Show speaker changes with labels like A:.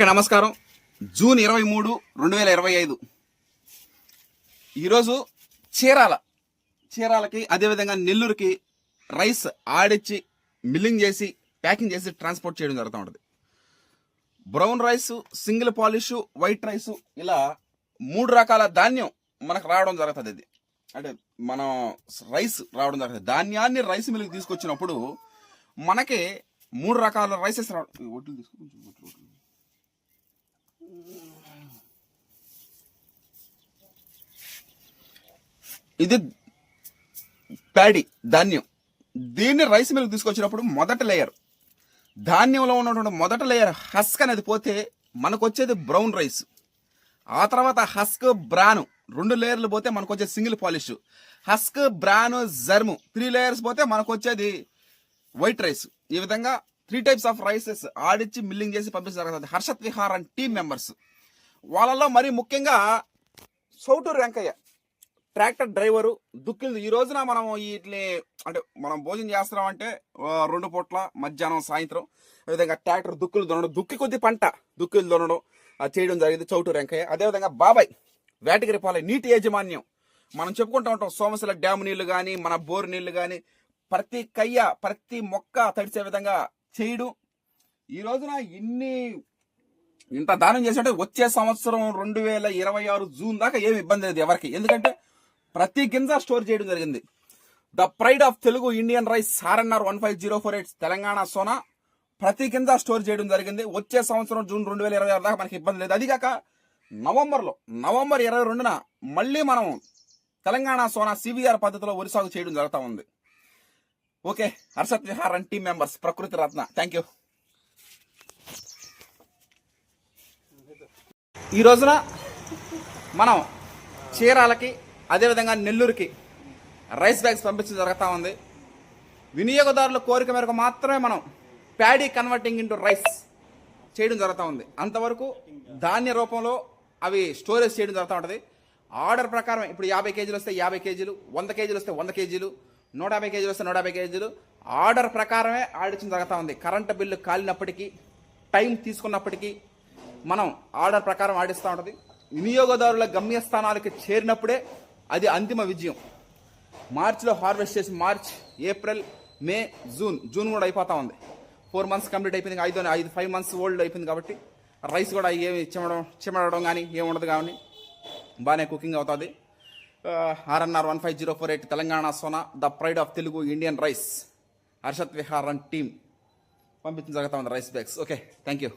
A: నమస్కారం. జూన్ ఇరవై మూడు రెండు వేల ఇరవై ఐదు. ఈరోజు చీరాల చీరాలకి అదేవిధంగా నెల్లూరుకి రైస్ ఆడిచ్చి మిల్లింగ్ చేసి ప్యాకింగ్ చేసి ట్రాన్స్పోర్ట్ చేయడం జరుగుతూ ఉంటుంది. Brown rice single polish white rice ఇలా మూడు రకాల ధాన్యం మనకు రావడం జరుగుతుంది ఇది. అంటే మనం రైస్ రావడం జరుగుతుంది. ధాన్యాన్ని రైస్ మిల్కి తీసుకొచ్చినప్పుడు మనకి మూడు రకాల రైసెస్ రావడం ఒడ్లు ఇది ప్యాడీ ధాన్యం. దీన్ని రైస్ మిల్క్ తీసుకొచ్చినప్పుడు మొదటి లేయర్. ధాన్యంలో ఉన్నటువంటి మొదటి లేయర్ హస్క్ అనేది పోతే మనకు వచ్చేది బ్రౌన్ రైస్. ఆ తర్వాత హస్క్ బ్రాను. రెండు లేయర్లు పోతే మనకు వచ్చేది single polish. Husk bran germ. Three layers పోతే మనకు వచ్చేది వైట్ రైస్. ఈ విధంగా త్రీ టైప్స్ ఆఫ్ రైసెస్ ఆడిచ్చి మిల్లింగ్ చేసి పంపించడం జరుగుతుంది. Harshat Vihar and team members. వాళ్ళలో మరి ముఖ్యంగా సౌటూరు వెంకయ్య ట్రాక్టర్ డ్రైవరు దుక్కింది. ఈ రోజున మనం వీటిని అంటే మనం భోజనం చేస్తున్నాం అంటే రెండు పూట్ల మధ్యాహ్నం సాయంత్రం అదేవిధంగా ట్రాక్టర్ దుక్కులు దున్నడం దుక్కి కొద్ది పంట దుక్కులు దున్నడం అది చేయడం జరిగింది చౌటూరు వెంకయ్య అదేవిధంగా బాబాయ్ వేటగిరిపాలెం నీటి యాజమాన్యం. మనం చెప్పుకుంటూ ఉంటాం సోమశిల డ్యామ్ నీళ్ళు కానీ మన బోరు నీళ్ళు కానీ ప్రతి కయ్య ప్రతి మొక్క తడిసే విధంగా చేయడం. ఈ రోజున ఇన్ని ఇంత దానం చేసినట్టే వచ్చే సంవత్సరం రెండు వేల ఇరవై ఆరు జూన్ దాకా ఏమి ఇబ్బంది లేదు ఎవరికి. ఎందుకంటే ప్రతి గింజ స్టోర్ చేయడం జరిగింది. The pride of Telugu Indian rice RNR one five zero four eight Telangana Sona ప్రతి కింద స్టోర్ చేయడం జరిగింది. వచ్చే సంవత్సరం జూన్ రెండు వేల ఇరవై ఆరు దాకా మనకి ఇబ్బంది లేదు. అది కాక నవంబర్లో నవంబర్ ఇరవై రెండున మళ్ళీ మనం తెలంగాణ సోనా సివిఆర్ పద్ధతిలో వరి సాగు చేయడం జరుగుతూ ఉంది. Okay Harshat Vihar and team members Prakruthi Ratna. Thank you ఈ రోజున మనం చీరాలకి అదేవిధంగా నెల్లూరుకి రైస్ బ్యాగ్స్ పంపించడం జరుగుతూ ఉంది. వినియోగదారుల కోరిక మేరకు మాత్రమే మనం ప్యాడీ కన్వర్టింగ్ ఇంటూ రైస్ చేయడం జరుగుతూ ఉంది. అంతవరకు ధాన్య రూపంలో అవి స్టోరేజ్ చేయడం జరుగుతూ ఉంటుంది. ఆర్డర్ ప్రకారం ఇప్పుడు యాభై కేజీలు వస్తే యాభై కేజీలు వంద కేజీలు వస్తే వంద కేజీలు నూట యాభై కేజీలు వస్తే నూట యాభై కేజీలు. ఆర్డర్ ప్రకారమే ఆడించడం జరుగుతూ ఉంది. కరెంటు బిల్లు కాలినప్పటికీ టైం తీసుకున్నప్పటికీ మనం ఆర్డర్ ప్రకారం ఆడిస్తూ ఉంటుంది. వినియోగదారుల గమ్యస్థానాలకు చేరినప్పుడే అది అంతిమ విజయం. మార్చిలో హార్వెస్ట్ చేసి March April May June June కూడా అయిపోతా ఉంది. ఫోర్ మంత్స్ కంప్లీట్ అయిపోయింది ఐదు ఐదు ఫైవ్ మంత్స్ ఓల్డ్ అయిపోయింది కాబట్టి రైస్ కూడా ఏమి చిమ్మడం చిమ్మడడం కానీ ఏమి ఉండదు కానీ బాగానే కుకింగ్ అవుతుంది. RNR one five zero four eight Telangana Sona the pride of Telugu Indian rice Harshat Vihar team. పంపించిన జరుగుతా ఉంది rice bags? Okay thank you